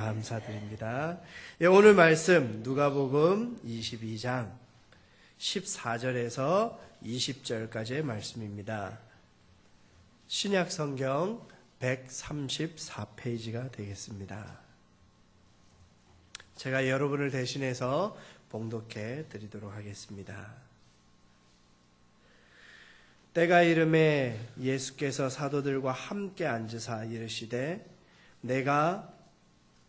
감사드립니다. 예, 오늘 말씀 누가복음 22장 14절에서 20절까지의 말씀입니다. 신약 성경 134페이지가 되겠습니다. 제가 여러분을 대신해서 봉독해 드리도록 하겠습니다. 때가 이름에 예수께서 사도들과 함께 앉으사 이르시되 내가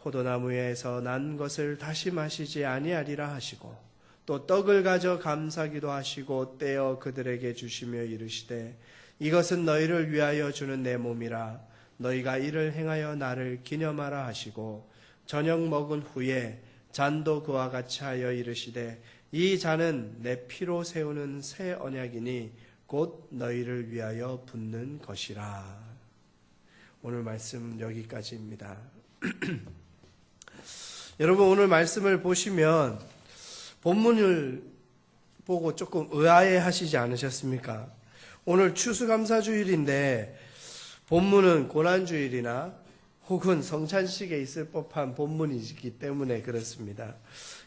포도나무에서 난 것을 다시 마시지 아니하리라 하시고 또 떡을 가져 감사기도 하시고 떼어 그들에게 주시며 이르시되 이것은 너희를 위하여 주는 내 몸이라 너희가 이를 행하여 나를 기념하라 하시고 저녁 먹은 후에 잔도 그와 같이 하여 이르시되 이 잔은 내 피로 세우는 새 언약이니 곧 너희를 위하여 붓는 것이라. 오늘 말씀 여기까지입니다. 여러분 오늘 말씀을 보시면 본문을 보고 조금 의아해 하시지 않으셨습니까? 오늘 추수감사주일인데 본문은 고난주일이나 혹은 성찬식에 있을 법한 본문이기 때문에 그렇습니다.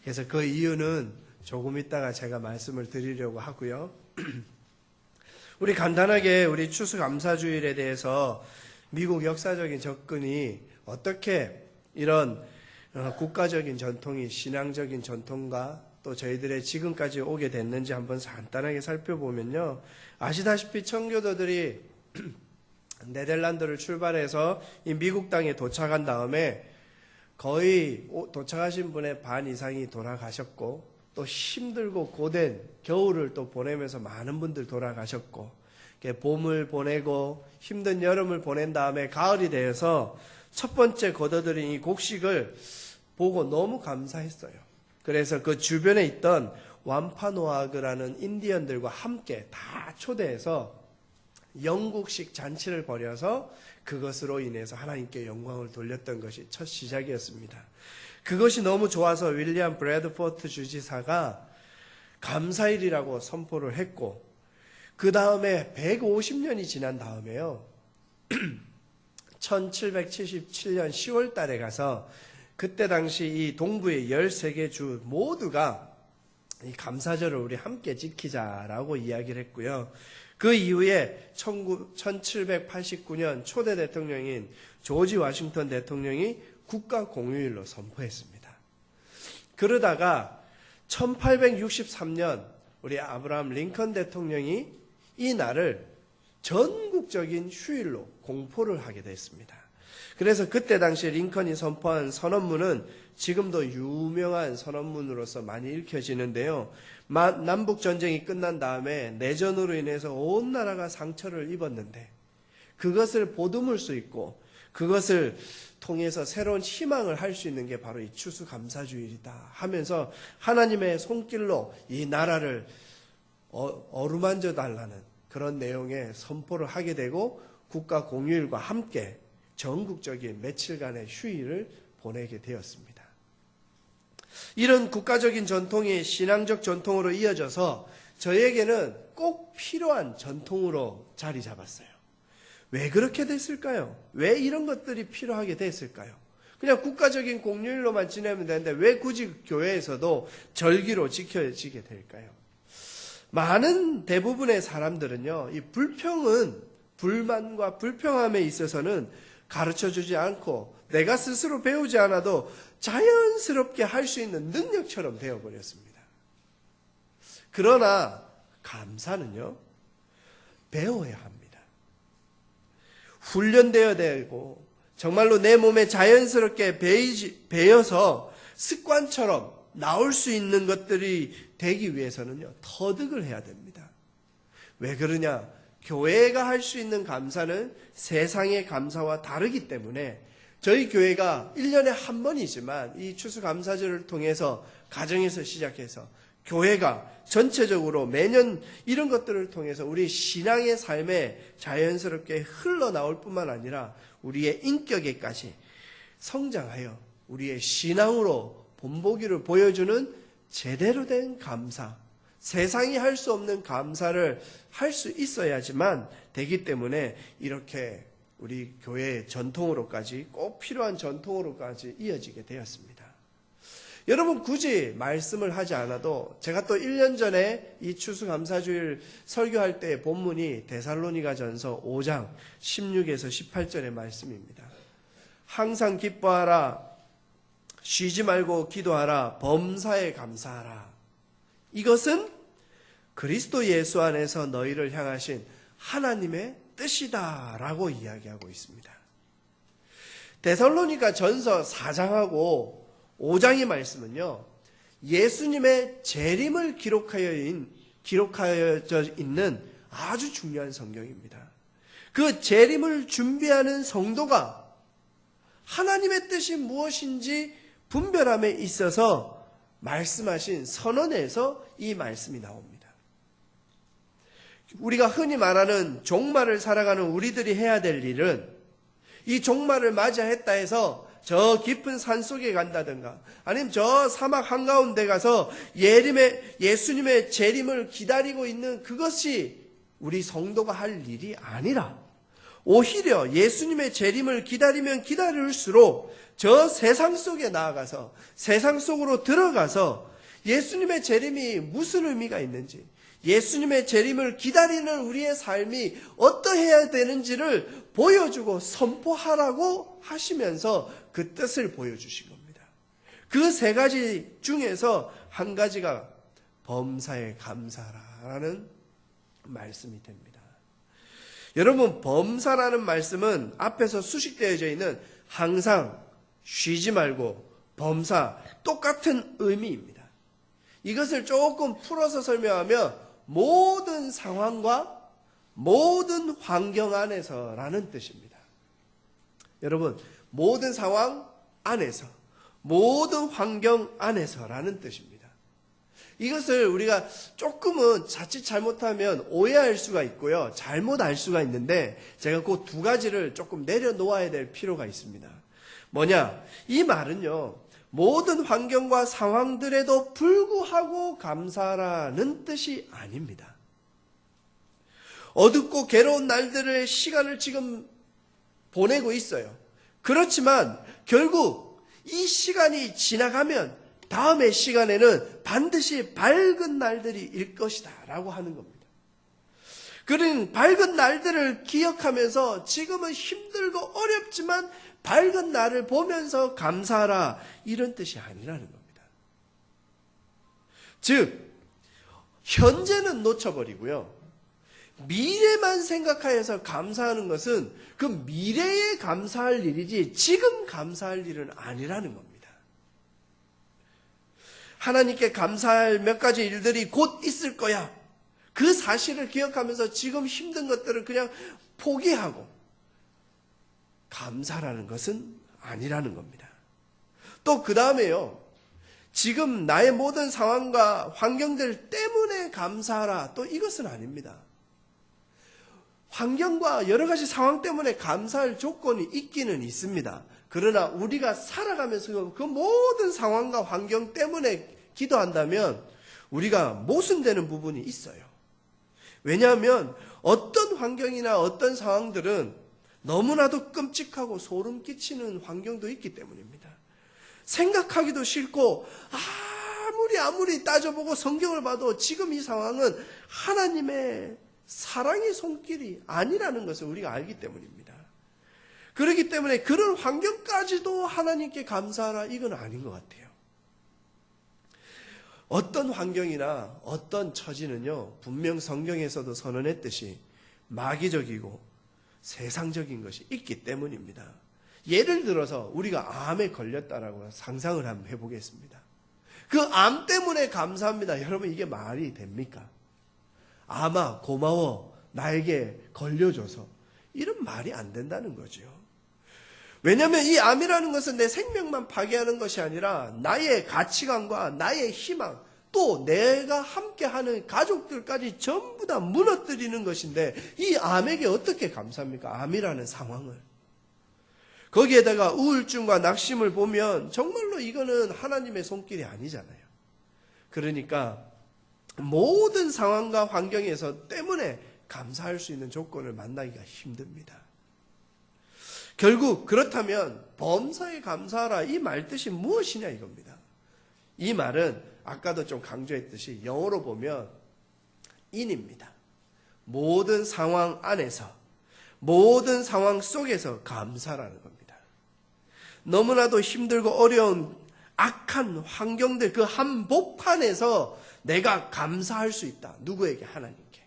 그래서 그 이유는 조금 있다가 제가 말씀을 드리려고 하고요. 우리 간단하게 우리 추수감사주일에 대해서 미국 역사적인 접근이 어떻게 이런 어, 국가적인 전통이 신앙적인 전통과 또 저희들의 지금까지 오게 됐는지 한번 간단하게 살펴보면요. 아시다시피 청교도들이 네덜란드를 출발해서 이 미국 땅에 도착한 다음에 거의 도착하신 분의 반 이상이 돌아가셨고 또 힘들고 고된 겨울을 또 보내면서 많은 분들 돌아가셨고 봄을 보내고 힘든 여름을 보낸 다음에 가을이 되어서 첫 번째 거둬들인 이 곡식을 보고 너무 감사했어요. 그래서 그 주변에 있던 완파노아그라는 인디언들과 함께 다 초대해서 영국식 잔치를 벌여서 그것으로 인해서 하나님께 영광을 돌렸던 것이 첫 시작이었습니다. 그것이 너무 좋아서 윌리엄 브래드포트 주지사가 감사일이라고 선포를 했고 그 다음에 150년이 지난 다음에요. 1777년 10월 달에 가서 그때 당시 이 동부의 13개 주 모두가 이 감사절을 우리 함께 지키자라고 이야기를 했고요. 그 이후에 1789년 초대 대통령인 조지 와싱턴 대통령이 국가 공휴일로 선포했습니다. 그러다가 1863년 우리 아브라함 링컨 대통령이 이 날을 전국적인 휴일로 공포를 하게 됐습니다. 그래서 그때 당시 링컨이 선포한 선언문은 지금도 유명한 선언문으로서 많이 읽혀지는데요. 남북 전쟁이 끝난 다음에 내전으로 인해서 온 나라가 상처를 입었는데 그것을 보듬을 수 있고 그것을 통해서 새로운 희망을 할 수 있는 게 바로 이 추수감사주일이다 하면서 하나님의 손길로 이 나라를 어, 어루만져 달라는 그런 내용의 선포를 하게 되고 국가 공휴일과 함께 전국적인 며칠간의 휴일을 보내게 되었습니다. 이런 국가적인 전통이 신앙적 전통으로 이어져서 저에게는 꼭 필요한 전통으로 자리 잡았어요. 왜 그렇게 됐을까요? 왜 이런 것들이 필요하게 됐을까요? 그냥 국가적인 공휴일로만 지내면 되는데 왜 굳이 교회에서도 절기로 지켜지게 될까요? 많은 대부분의 사람들은요, 이 불평은 불만과 불평함에 있어서는 가르쳐 주지 않고 내가 스스로 배우지 않아도 자연스럽게 할 수 있는 능력처럼 되어버렸습니다. 그러나 감사는요, 배워야 합니다. 훈련되어야 되고, 정말로 내 몸에 자연스럽게 배이지, 배여서 습관처럼 나올 수 있는 것들이 되기 위해서는요, 터득을 해야 됩니다. 왜 그러냐? 교회가 할 수 있는 감사는 세상의 감사와 다르기 때문에 저희 교회가 1년에 한 번이지만 이 추수감사절을 통해서 가정에서 시작해서 교회가 전체적으로 매년 이런 것들을 통해서 우리 신앙의 삶에 자연스럽게 흘러나올 뿐만 아니라 우리의 인격에까지 성장하여 우리의 신앙으로 본보기를 보여주는 제대로 된 감사, 세상이 할 수 없는 감사를 할 수 있어야지만 되기 때문에 이렇게 우리 교회의 전통으로까지 꼭 필요한 전통으로까지 이어지게 되었습니다. 여러분 굳이 말씀을 하지 않아도 제가 또 1년 전에 이 추수감사주일 설교할 때 본문이 데살로니가 전서 5장 16에서 18절의 말씀입니다. 항상 기뻐하라 쉬지 말고 기도하라 범사에 감사하라 이것은 그리스도 예수 안에서 너희를 향하신 하나님의 뜻이다라고 이야기하고 있습니다. 데살로니가 전서 4장하고 5장의 말씀은요. 예수님의 재림을 기록하여 인, 기록하여져 있는 아주 중요한 성경입니다. 그 재림을 준비하는 성도가 하나님의 뜻이 무엇인지 분별함에 있어서 말씀하신 선언에서 이 말씀이 나옵니다. 우리가 흔히 말하는 종말을 살아가는 우리들이 해야 될 일은 이 종말을 맞이했다 해서 저 깊은 산 속에 간다든가 아니면 저 사막 한가운데 가서 예림의 예수님의 재림을 기다리고 있는 그것이 우리 성도가 할 일이 아니라 오히려 예수님의 재림을 기다리면 기다릴수록 저 세상 속에 나아가서 세상 속으로 들어가서 예수님의 재림이 무슨 의미가 있는지 예수님의 재림을 기다리는 우리의 삶이 어떠해야 되는지를 보여주고 선포하라고 하시면서 그 뜻을 보여주신 겁니다. 그 세 가지 중에서 한 가지가 범사에 감사라는 말씀이 됩니다. 여러분, 범사라는 말씀은 앞에서 수식되어져 있는 항상 쉬지 말고 범사 똑같은 의미입니다. 이것을 조금 풀어서 설명하면 모든 상황과 모든 환경 안에서라는 뜻입니다. 여러분, 모든 상황 안에서, 모든 환경 안에서라는 뜻입니다. 이것을 우리가 조금은 자칫 잘못하면 오해할 수가 있고요. 잘못 알 수가 있는데 제가 그 두 가지를 조금 내려놓아야 될 필요가 있습니다. 뭐냐? 이 말은요. 모든 환경과 상황들에도 불구하고 감사라는 뜻이 아닙니다. 어둡고 괴로운 날들의 시간을 지금 보내고 있어요. 그렇지만 결국 이 시간이 지나가면 다음의 시간에는 반드시 밝은 날들이 일 것이다 라고 하는 겁니다. 그런 밝은 날들을 기억하면서 지금은 힘들고 어렵지만 밝은 날을 보면서 감사하라 이런 뜻이 아니라는 겁니다. 즉 현재는 놓쳐버리고요. 미래만 생각하여서 감사하는 것은 그 미래에 감사할 일이지 지금 감사할 일은 아니라는 겁니다. 하나님께 감사할 몇 가지 일들이 곧 있을 거야. 그 사실을 기억하면서 지금 힘든 것들을 그냥 포기하고 감사라는 것은 아니라는 겁니다. 또 그 다음에요. 지금 나의 모든 상황과 환경들 때문에 감사하라. 또 이것은 아닙니다. 환경과 여러 가지 상황 때문에 감사할 조건이 있기는 있습니다. 그러나 우리가 살아가면서 그 모든 상황과 환경 때문에 기도한다면 우리가 모순되는 부분이 있어요. 왜냐하면 어떤 환경이나 어떤 상황들은 너무나도 끔찍하고 소름 끼치는 환경도 있기 때문입니다. 생각하기도 싫고 아무리 아무리 따져보고 성경을 봐도 지금 이 상황은 하나님의 사랑의 손길이 아니라는 것을 우리가 알기 때문입니다. 그렇기 때문에 그런 환경까지도 하나님께 감사하라 이건 아닌 것 같아요. 어떤 환경이나 어떤 처지는요, 분명 성경에서도 선언했듯이 마귀적이고 세상적인 것이 있기 때문입니다. 예를 들어서 우리가 암에 걸렸다라고 상상을 한번 해보겠습니다. 그 암 때문에 감사합니다. 여러분 이게 말이 됩니까? 아마 고마워 나에게 걸려줘서 이런 말이 안 된다는 거죠. 왜냐하면 이 암이라는 것은 내 생명만 파괴하는 것이 아니라 나의 가치관과 나의 희망, 또 내가 함께하는 가족들까지 전부 다 무너뜨리는 것인데 이 암에게 어떻게 감사합니까? 암이라는 상황을. 거기에다가 우울증과 낙심을 보면 정말로 이거는 하나님의 손길이 아니잖아요. 그러니까 모든 상황과 환경에서 때문에 감사할 수 있는 조건을 만나기가 힘듭니다. 결국 그렇다면 범사에 감사하라 이 말 뜻이 무엇이냐 이겁니다. 이 말은 아까도 좀 강조했듯이 영어로 보면 in입니다. 모든 상황 안에서 모든 상황 속에서 감사라는 겁니다. 너무나도 힘들고 어려운 악한 환경들 그 한복판에서 내가 감사할 수 있다. 누구에게? 하나님께.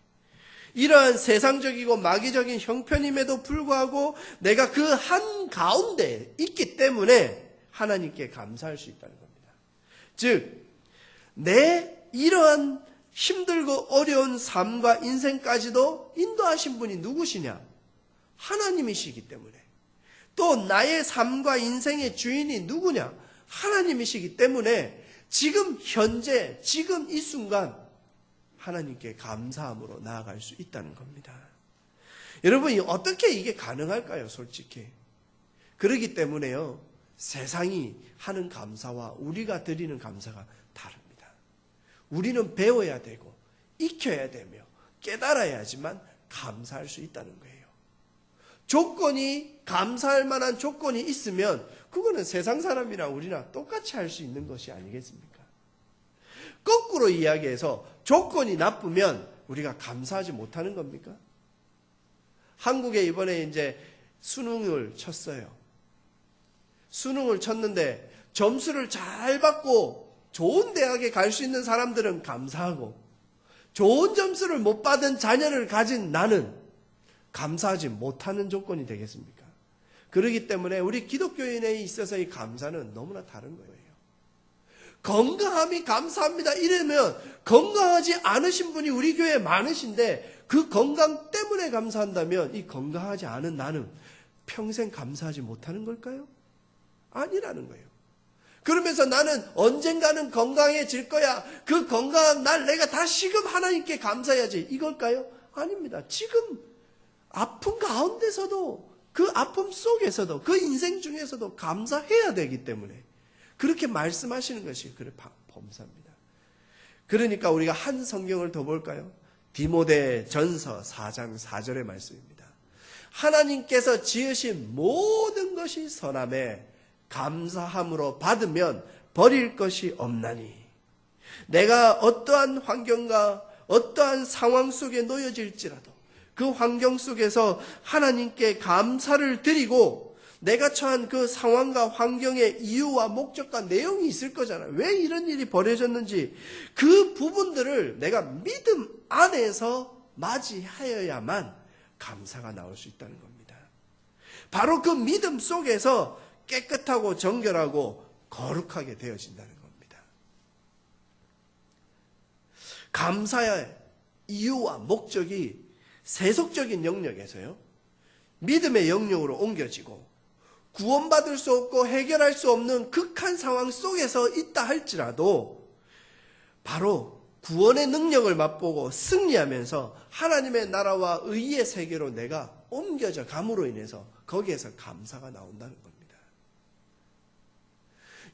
이러한 세상적이고 마귀적인 형편임에도 불구하고 내가 그 한 가운데 있기 때문에 하나님께 감사할 수 있다는 겁니다. 즉, 내 이러한 힘들고 어려운 삶과 인생까지도 인도하신 분이 누구시냐? 하나님이시기 때문에. 또 나의 삶과 인생의 주인이 누구냐? 하나님이시기 때문에 지금 현재, 지금 이 순간 하나님께 감사함으로 나아갈 수 있다는 겁니다. 여러분, 어떻게 이게 가능할까요, 솔직히? 그러기 때문에요, 세상이 하는 감사와 우리가 드리는 감사가. 우리는 배워야 되고, 익혀야 되며, 깨달아야지만 감사할 수 있다는 거예요. 조건이, 감사할 만한 조건이 있으면, 그거는 세상 사람이나 우리나 똑같이 할 수 있는 것이 아니겠습니까? 거꾸로 이야기해서 조건이 나쁘면 우리가 감사하지 못하는 겁니까? 한국에 이번에 이제 수능을 쳤어요. 수능을 쳤는데 점수를 잘 받고 좋은 대학에 갈 수 있는 사람들은 감사하고 좋은 점수를 못 받은 자녀를 가진 나는 감사하지 못하는 조건이 되겠습니까? 그러기 때문에 우리 기독교인에 있어서의 감사는 너무나 다른 거예요. 건강함이 감사합니다. 이러면 건강하지 않으신 분이 우리 교회에 많으신데 그 건강 때문에 감사한다면 이 건강하지 않은 나는 평생 감사하지 못하는 걸까요? 아니라는 거예요. 그러면서 나는 언젠가는 건강해질 거야. 그 건강한 날 내가 다시금 하나님께 감사해야지. 이걸까요? 아닙니다. 지금 아픈 가운데서도 그 아픔 속에서도 그 인생 중에서도 감사해야 되기 때문에 그렇게 말씀하시는 것이 그래 범사입니다. 그러니까 우리가 한 성경을 더 볼까요? 디모데 전서 4장 4절의 말씀입니다. 하나님께서 지으신 모든 것이 선함에 감사함으로 받으면 버릴 것이 없나니 내가 어떠한 환경과 어떠한 상황 속에 놓여질지라도 그 환경 속에서 하나님께 감사를 드리고 내가 처한 그 상황과 환경의 이유와 목적과 내용이 있을 거잖아요. 왜 이런 일이 벌어졌는지 그 부분들을 내가 믿음 안에서 맞이하여야만 감사가 나올 수 있다는 겁니다. 바로 그 믿음 속에서 깨끗하고 정결하고 거룩하게 되어진다는 겁니다. 감사의 이유와 목적이 세속적인 영역에서요. 믿음의 영역으로 옮겨지고 구원받을 수 없고 해결할 수 없는 극한 상황 속에서 있다 할지라도 바로 구원의 능력을 맛보고 승리하면서 하나님의 나라와 의의 세계로 내가 옮겨져 감으로 인해서 거기에서 감사가 나온다는 겁니다.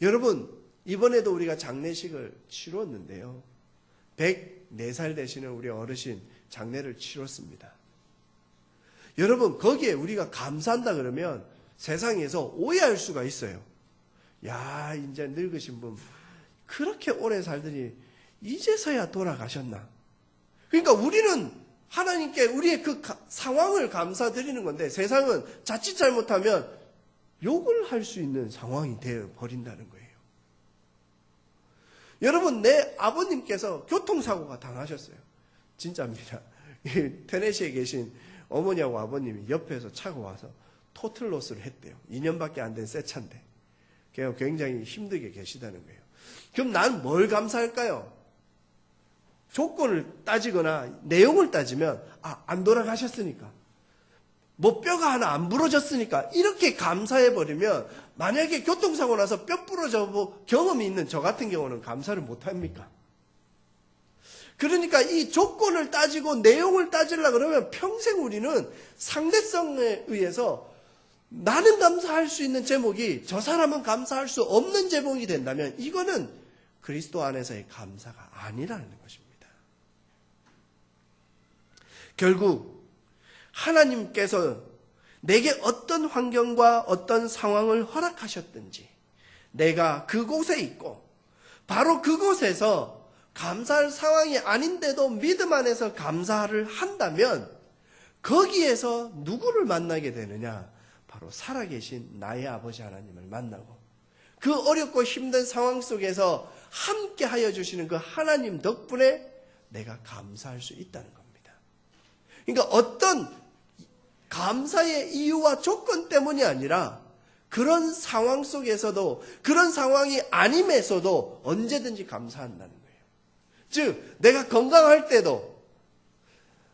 여러분, 이번에도 우리가 장례식을 치렀는데요. 104살 되시는 우리 어르신 장례를 치렀습니다. 여러분, 거기에 우리가 감사한다 그러면 세상에서 오해할 수가 있어요. 야, 이제 늙으신 분, 그렇게 오래 살더니 이제서야 돌아가셨나? 그러니까 우리는 하나님께 우리의 그 가, 상황을 감사드리는 건데 세상은 자칫 잘못하면 욕을 할 수 있는 상황이 되어 버린다는 거예요. 여러분, 내 아버님께서 교통사고가 당하셨어요. 진짜입니다. 테네시에 계신 어머니하고 아버님이 옆에서 차가 와서 토틀로스를 했대요. 2년밖에 안 된 새 차인데. 굉장히 힘들게 계시다는 거예요. 그럼 난 뭘 감사할까요? 조건을 따지거나 내용을 따지면, 아, 안 돌아가셨으니까. 뭐 뼈가 하나 안 부러졌으니까 이렇게 감사해 버리면 만약에 교통사고 나서 뼈 부러져 뭐 경험이 있는 저 같은 경우는 감사를 못 합니까? 그러니까 이 조건을 따지고 내용을 따지려 그러면 평생 우리는 상대성에 의해서 나는 감사할 수 있는 제목이 저 사람은 감사할 수 없는 제목이 된다면 이거는 그리스도 안에서의 감사가 아니라는 것입니다. 결국 하나님께서 내게 어떤 환경과 어떤 상황을 허락하셨든지 내가 그곳에 있고 바로 그곳에서 감사할 상황이 아닌데도 믿음 안에서 감사를 한다면 거기에서 누구를 만나게 되느냐? 바로 살아계신 나의 아버지 하나님을 만나고 그 어렵고 힘든 상황 속에서 함께 하여 주시는 그 하나님 덕분에 내가 감사할 수 있다는 겁니다. 그러니까 어떤 감사의 이유와 조건 때문이 아니라 그런 상황 속에서도 그런 상황이 아님에서도 언제든지 감사한다는 거예요. 즉 내가 건강할 때도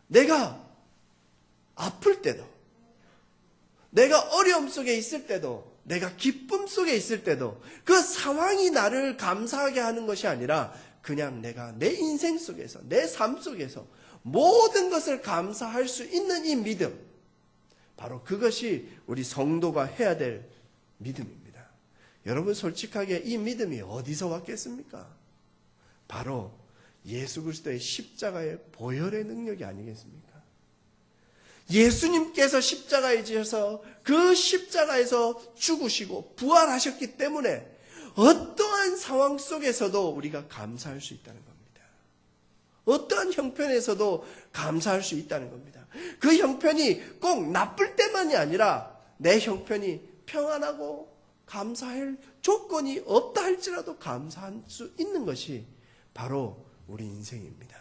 내가 아플 때도 내가 어려움 속에 있을 때도 내가 기쁨 속에 있을 때도 그 상황이 나를 감사하게 하는 것이 아니라 그냥 내가 내 인생 속에서 내 삶 속에서 모든 것을 감사할 수 있는 이 믿음 바로 그것이 우리 성도가 해야 될 믿음입니다. 여러분 솔직하게 이 믿음이 어디서 왔겠습니까? 바로 예수 그리스도의 십자가의 보혈의 능력이 아니겠습니까? 예수님께서 십자가에 지셔서 그 십자가에서 죽으시고 부활하셨기 때문에 어떠한 상황 속에서도 우리가 감사할 수 있다는 겁니다. 어떠한 형편에서도 감사할 수 있다는 겁니다. 그 형편이 꼭 나쁠 때만이 아니라 내 형편이 평안하고 감사할 조건이 없다 할지라도 감사할 수 있는 것이 바로 우리 인생입니다.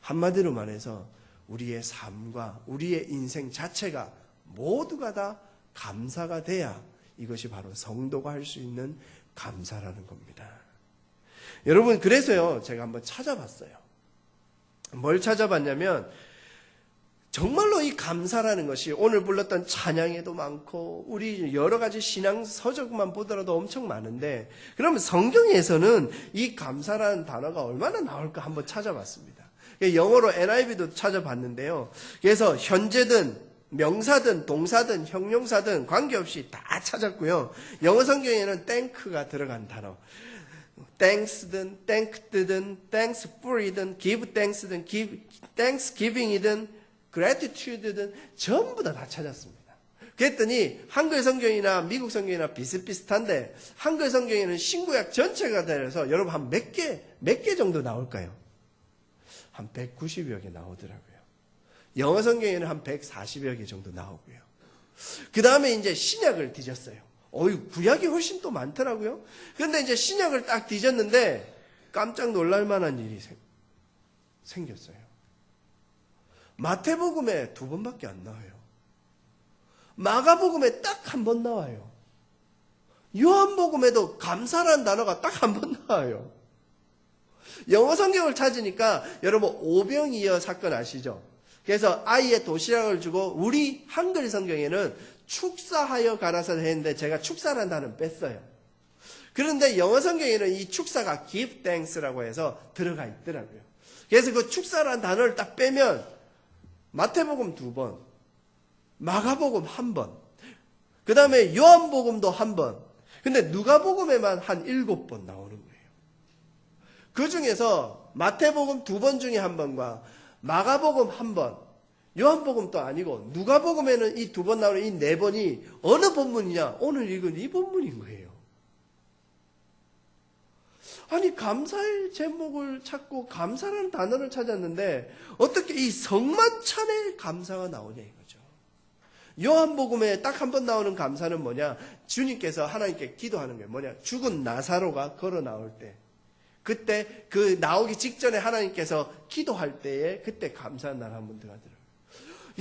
한마디로 말해서 우리의 삶과 우리의 인생 자체가 모두가 다 감사가 돼야 이것이 바로 성도가 할 수 있는 감사라는 겁니다. 여러분, 그래서요, 제가 한번 찾아봤어요. 뭘 찾아봤냐면, 정말로 이 감사라는 것이 오늘 불렀던 찬양에도 많고, 우리 여러 가지 신앙 서적만 보더라도 엄청 많은데, 그러면 성경에서는 이 감사라는 단어가 얼마나 나올까 한번 찾아봤습니다. 영어로 NIV도 찾아봤는데요. 그래서 현재든 명사든 동사든 형용사든 관계없이 다 찾았고요. 영어 성경에는 thank가 들어간 단어. thanks든 thanked든 thanks for이든 give thanks든 give thanksgiving이든 gratitude든 전부 다 다 찾았습니다. 그랬더니 한글 성경이나 미국 성경이나 비슷비슷한데 한글 성경에는 신구약 전체가 들어서 여러분 한 몇 개, 몇 개 정도 나올까요? 한 190여 개 나오더라고요. 영어 성경에는 한 140여 개 정도 나오고요. 그 다음에 이제 신약을 뒤졌어요. 어이, 구약이 훨씬 또 많더라고요. 그런데 이제 신약을 딱 뒤졌는데 깜짝 놀랄 만한 일이 생, 생겼어요. 마태복음에 두 번밖에 안 나와요. 마가복음에 딱 한 번 나와요. 요한복음에도 감사라는 단어가 딱 한 번 나와요. 영어 성경을 찾으니까 여러분 오병이어 사건 아시죠? 그래서 아이의 도시락을 주고 우리 한글 성경에는 축사하여 가라사 했는데 제가 축사라는 단어는 뺐어요. 그런데 영어 성경에는 이 축사가 give thanks라고 해서 들어가 있더라고요. 그래서 그 축사라는 단어를 딱 빼면 마태복음 두 번, 마가복음 한 번, 그 다음에 요한복음도 한 번, 근데 누가복음에만 한 일곱 번 나오는 거예요. 그 중에서 마태복음 두 번 중에 한 번과 마가복음 한 번, 요한복음도 아니고 누가복음에는 이 두 번 나오는 이 네 번이 어느 본문이냐? 오늘 읽은 이 본문인 거예요. 아니 감사의 제목을 찾고 감사라는 단어를 찾았는데 어떻게 이 성만찬의 감사가 나오냐 이거죠. 요한복음에 딱 한 번 나오는 감사는 뭐냐? 주님께서 하나님께 기도하는 게 뭐냐? 죽은 나사로가 걸어 나올 때 그때 그 나오기 직전에 하나님께서 기도할 때에 그때 감사한 날 한번 들어가더라고요.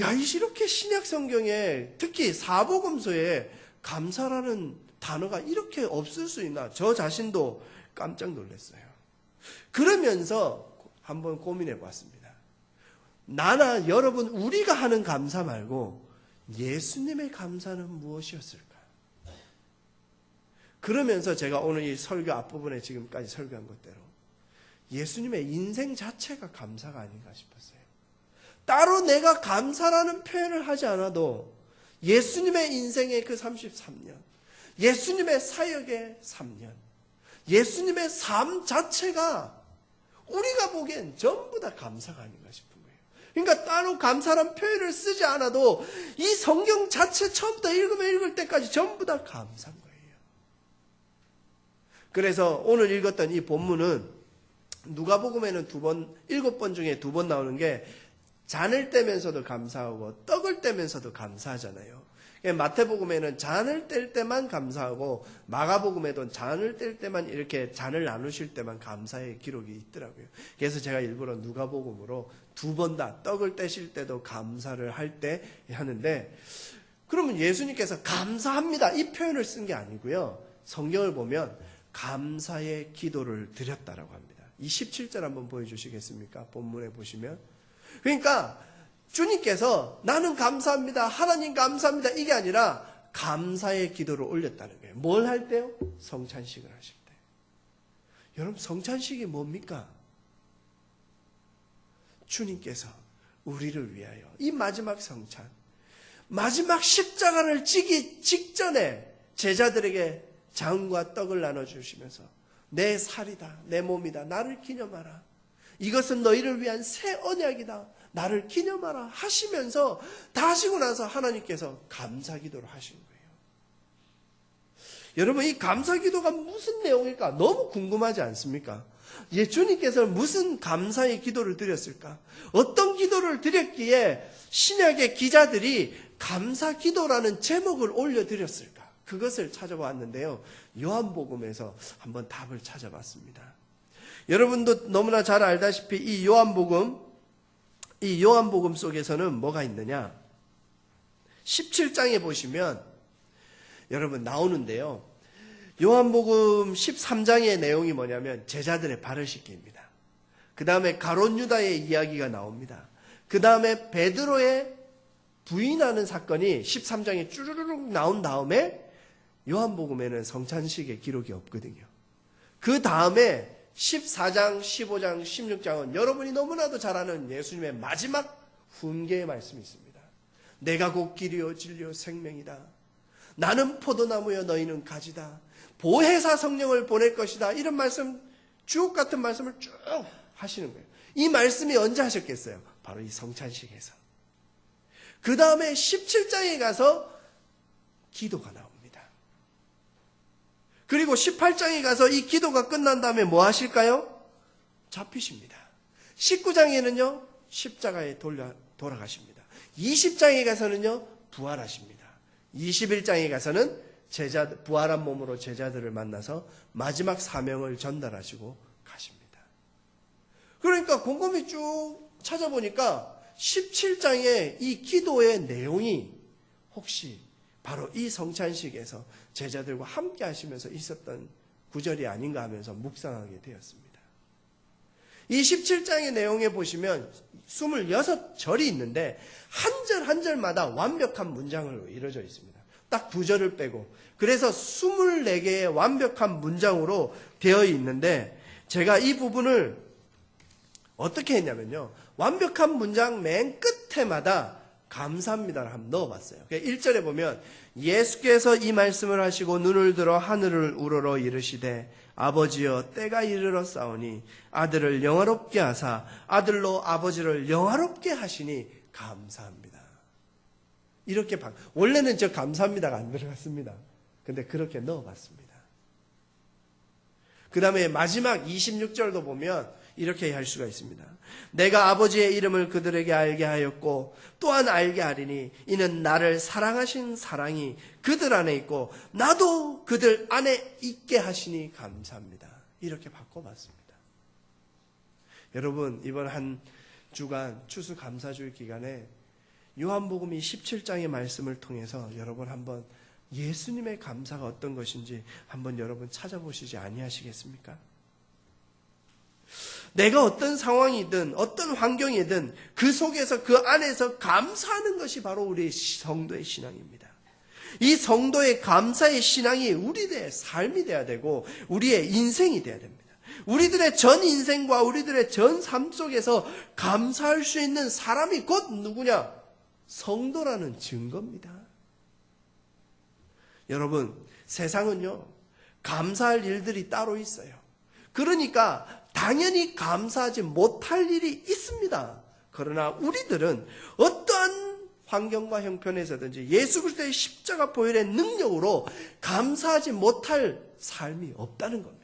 야, 이렇게 신약 성경에 특히 사복음서에 감사라는 단어가 이렇게 없을 수 있나? 저 자신도 깜짝 놀랐어요. 그러면서 한번 고민해 봤습니다. 나나 여러분 우리가 하는 감사 말고 예수님의 감사는 무엇이었을까? 그러면서 제가 오늘 이 설교 앞부분에 지금까지 설교한 것대로 예수님의 인생 자체가 감사가 아닌가 싶었어요. 따로 내가 감사라는 표현을 하지 않아도 예수님의 인생의 그 33년, 예수님의 사역의 3년, 예수님의 삶 자체가 우리가 보기엔 전부 다 감사가 아닌가 싶은 거예요. 그러니까 따로 감사란 표현을 쓰지 않아도 이 성경 자체 처음부터 읽으면 읽을 때까지 전부 다 감사인 거예요. 그래서 오늘 읽었던 이 본문은 누가복음에는 두 번, 일곱 번 중에 두 번 나오는 게 잔을 떼면서도 감사하고 떡을 떼면서도 감사하잖아요. 마태복음에는 잔을 뗄 때만 감사하고 마가복음에도 잔을 뗄 때만 이렇게 잔을 나누실 때만 감사의 기록이 있더라고요. 그래서 제가 일부러 누가복음으로 두 번 다 떡을 떼실 때도 감사를 할 때 하는데 그러면 예수님께서 감사합니다 이 표현을 쓴 게 아니고요. 성경을 보면 감사의 기도를 드렸다라고 합니다. 27절 한번 보여주시겠습니까? 본문에 보시면 그러니까 주님께서 나는 감사합니다. 하나님 감사합니다. 이게 아니라 감사의 기도를 올렸다는 거예요. 뭘 할 때요? 성찬식을 하실 때. 여러분 성찬식이 뭡니까? 주님께서 우리를 위하여 이 마지막 성찬 마지막 십자가를 지기 직전에 제자들에게 장과 떡을 나눠 주시면서 내 살이다 내 몸이다 나를 기념하라 이것은 너희를 위한 새 언약이다 나를 기념하라 하시면서 다 하시고 나서 하나님께서 감사 기도를 하신 거예요. 여러분 이 감사 기도가 무슨 내용일까? 너무 궁금하지 않습니까? 예, 주님께서 무슨 감사의 기도를 드렸을까? 어떤 기도를 드렸기에 신약의 기자들이 감사 기도라는 제목을 올려드렸을까? 그것을 찾아봤는데요. 요한복음에서 한번 답을 찾아봤습니다. 여러분도 너무나 잘 알다시피 이 요한복음 이 요한복음 속에서는 뭐가 있느냐? 17장에 보시면 여러분 나오는데요. 요한복음 13장의 내용이 뭐냐면 제자들의 발을 씻깁니다. 그 다음에 가론 유다의 이야기가 나옵니다. 그 다음에 베드로의 부인하는 사건이 13장에 쭈르륵 나온 다음에 요한복음에는 성찬식의 기록이 없거든요. 그 다음에 14장, 15장, 16장은 여러분이 너무나도 잘 아는 예수님의 마지막 훈계의 말씀이 있습니다. 내가 곧 길이요 진리요 생명이다. 나는 포도나무여 너희는 가지다. 보혜사 성령을 보낼 것이다. 이런 말씀 주옥 같은 말씀을 쭉 하시는 거예요. 이 말씀이 언제 하셨겠어요? 바로 이 성찬식에서. 그 다음에 17장에 가서 기도가 나옵니다. 그리고 18장에 가서 이 기도가 끝난 다음에 뭐 하실까요? 잡히십니다. 19장에는요, 십자가에 돌려, 돌아가십니다. 20장에 가서는요, 부활하십니다. 21장에 가서는 제자, 부활한 몸으로 제자들을 만나서 마지막 사명을 전달하시고 가십니다. 그러니까 곰곰이 쭉 찾아보니까 17장의 이 기도의 내용이 혹시 바로 이 성찬식에서 제자들과 함께 하시면서 있었던 구절이 아닌가 하면서 묵상하게 되었습니다. 이 17장의 내용에 보시면 26절이 있는데 한 절 한 절마다 완벽한 문장으로 이루어져 있습니다. 딱 두 절을 빼고 그래서 24개의 완벽한 문장으로 되어 있는데 제가 이 부분을 어떻게 했냐면요. 완벽한 문장 맨 끝에마다 감사합니다를 한번 넣어봤어요. 1절에 그러니까 보면 예수께서 이 말씀을 하시고 눈을 들어 하늘을 우러러 이르시되 아버지여 때가 이르러 싸우니 아들을 영화롭게 하사 아들로 아버지를 영화롭게 하시니 감사합니다. 이렇게 방, 원래는 저 감사합니다가 안 들어갔습니다. 근데 그렇게 넣어봤습니다. 그 다음에 마지막 26절도 보면 이렇게 할 수가 있습니다. 내가 아버지의 이름을 그들에게 알게 하였고 또한 알게 하리니 이는 나를 사랑하신 사랑이 그들 안에 있고 나도 그들 안에 있게 하시니 감사합니다. 이렇게 바꿔봤습니다. 여러분 이번 한 주간 추수 감사주일 기간에 요한복음 이 17장의 말씀을 통해서 여러분 한번 예수님의 감사가 어떤 것인지 한번 여러분 찾아보시지 아니하시겠습니까? 내가 어떤 상황이든 어떤 환경이든 그 속에서 그 안에서 감사하는 것이 바로 우리 성도의 신앙입니다. 이 성도의 감사의 신앙이 우리들의 삶이 돼야 되고 우리의 인생이 돼야 됩니다. 우리들의 전 인생과 우리들의 전 삶 속에서 감사할 수 있는 사람이 곧 누구냐? 성도라는 증거입니다. 여러분, 세상은요, 감사할 일들이 따로 있어요. 그러니까 당연히 감사하지 못할 일이 있습니다. 그러나 우리들은 어떠한 환경과 형편에서든지 예수 그리스도의 십자가 보혈의 능력으로 감사하지 못할 삶이 없다는 겁니다.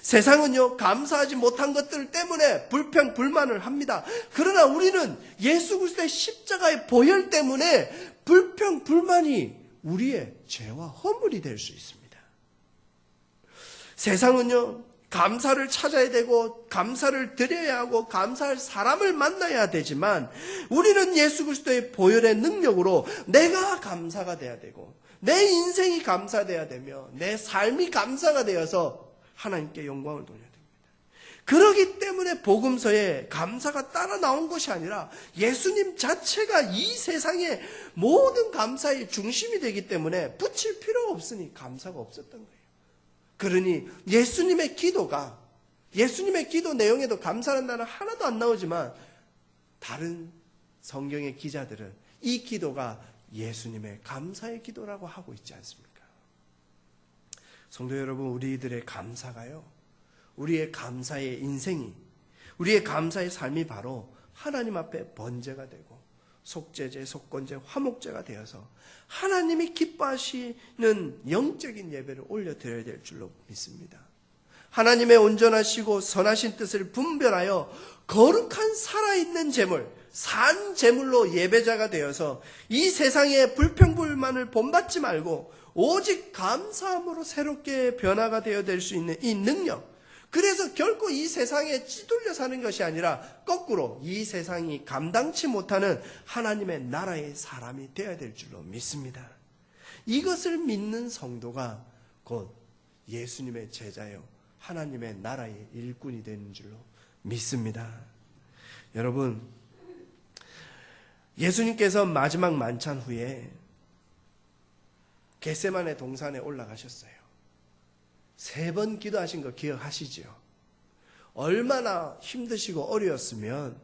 세상은요, 감사하지 못한 것들 때문에 불평, 불만을 합니다. 그러나 우리는 예수 그리스도의 십자가의 보혈 때문에 불평, 불만이 우리의 죄와 허물이 될 수 있습니다. 세상은요, 감사를 찾아야 되고, 감사를 드려야 하고, 감사할 사람을 만나야 되지만, 우리는 예수 그리스도의 보혈의 능력으로 내가 감사가 돼야 되고, 내 인생이 감사돼야 되며, 내 삶이 감사가 되어서 하나님께 영광을 돌려야 됩니다. 그러기 때문에 복음서에 감사가 따라 나온 것이 아니라 예수님 자체가 이 세상의 모든 감사의 중심이 되기 때문에 붙일 필요가 없으니 감사가 없었던 거예요. 그러니 예수님의 기도가 예수님의 기도 내용에도 단어 하나도 안 나오지만 다른 성경의 기자들은 이 기도가 예수님의 감사의 기도라고 하고 있지 않습니까? 성도 여러분, 우리들의 감사가요, 우리의 감사의 인생이, 우리의 감사의 삶이 바로 하나님 앞에 번제가 되고, 속죄제, 속건제, 화목제가 되어서 하나님이 기뻐하시는 영적인 예배를 올려드려야 될 줄로 믿습니다. 하나님의 온전하시고 선하신 뜻을 분별하여 거룩한 살아있는 재물, 산 재물로 예배자가 되어서 이 세상의 불평불만을 본받지 말고 오직 감사함으로 새롭게 변화가 되어 될 수 있는 이 능력. 그래서 결코 이 세상에 찌들려 사는 것이 아니라 거꾸로 이 세상이 감당치 못하는 하나님의 나라의 사람이 되어야 될 줄로 믿습니다. 이것을 믿는 성도가 곧 예수님의 제자요 하나님의 나라의 일꾼이 되는 줄로 믿습니다. 여러분, 예수님께서 마지막 만찬 후에 겟세만의 동산에 올라가셨어요. 세 번 기도하신 거 기억하시죠? 얼마나 힘드시고 어려웠으면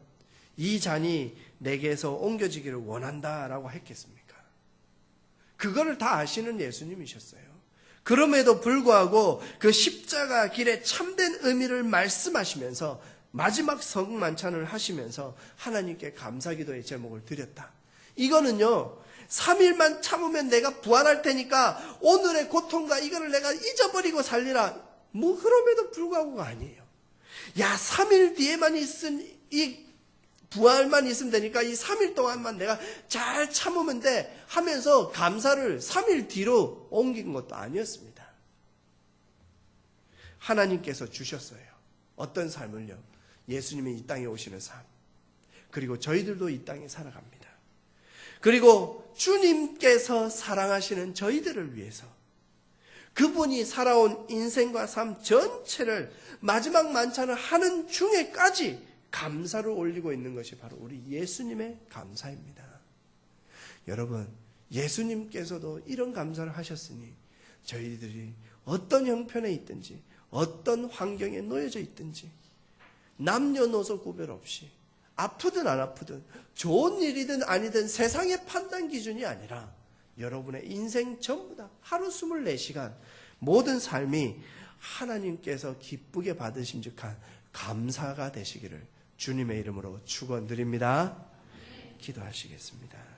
이 잔이 내게서 옮겨지기를 원한다라고 했겠습니까? 그거를 다 아시는 예수님이셨어요. 그럼에도 불구하고 그 십자가 길의 참된 의미를 말씀하시면서 마지막 성만찬을 하시면서 하나님께 감사기도의 제목을 드렸다. 이거는요, 3일만 참으면 내가 부활할 테니까 오늘의 고통과 이거를 내가 잊어버리고 살리라. 뭐 그럼에도 불구하고가 아니에요. 야, 3일 뒤에만 있은 이 부활만 있으면 되니까 이 3일 동안만 내가 잘 참으면 돼 하면서 감사를 3일 뒤로 옮긴 것도 아니었습니다. 하나님께서 주셨어요. 어떤 삶을요? 예수님이 이 땅에 오시는 삶. 그리고 저희들도 이 땅에 살아갑니다. 그리고 주님께서 사랑하시는 저희들을 위해서 그분이 살아온 인생과 삶 전체를 마지막 만찬을 하는 중에까지 감사를 올리고 있는 것이 바로 우리 예수님의 감사입니다. 여러분, 예수님께서도 이런 감사를 하셨으니 저희들이 어떤 형편에 있든지 어떤 환경에 놓여져 있든지 남녀노소 구별 없이 아프든 안 아프든 좋은 일이든 아니든 세상의 판단 기준이 아니라 여러분의 인생 전부 다 하루 24시간 모든 삶이 하나님께서 기쁘게 받으심직한 감사가 되시기를 주님의 이름으로 축원드립니다. 기도하시겠습니다.